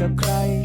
the cry.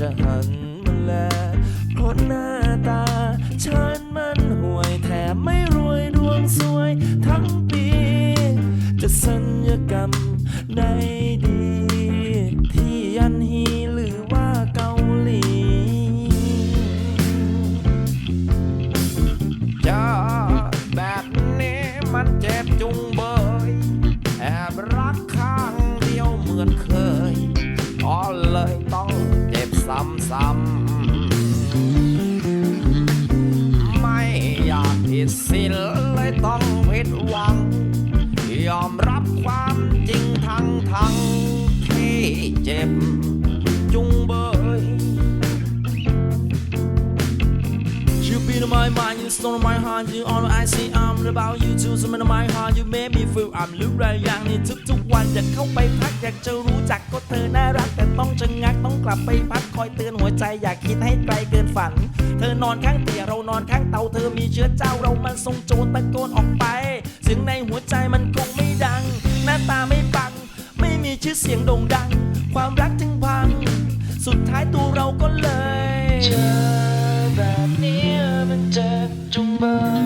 จะหันมาแล จ็บจุงเบย You be in my mind, you stone in my heart, you all I see I'm about you too, some in my heart, you make me feel I'm รู้ไรอย่างนี้ทุกๆวันอยากเข้าไปพักอยากจะรู้จักก็เธอน่ารักแต่ต้องชะงักต้องกลับไปพักคอยเตือนหัวใจอยากคิดให้ไกลเกินฝัน เธอนอนข้างเตียงเรานอนข้างเตาเธอมีเชื้อเจ้าเรามันทรงโจรตะโกนออก เธอแบบนี้มันเจ็บจุงเบอรักข้า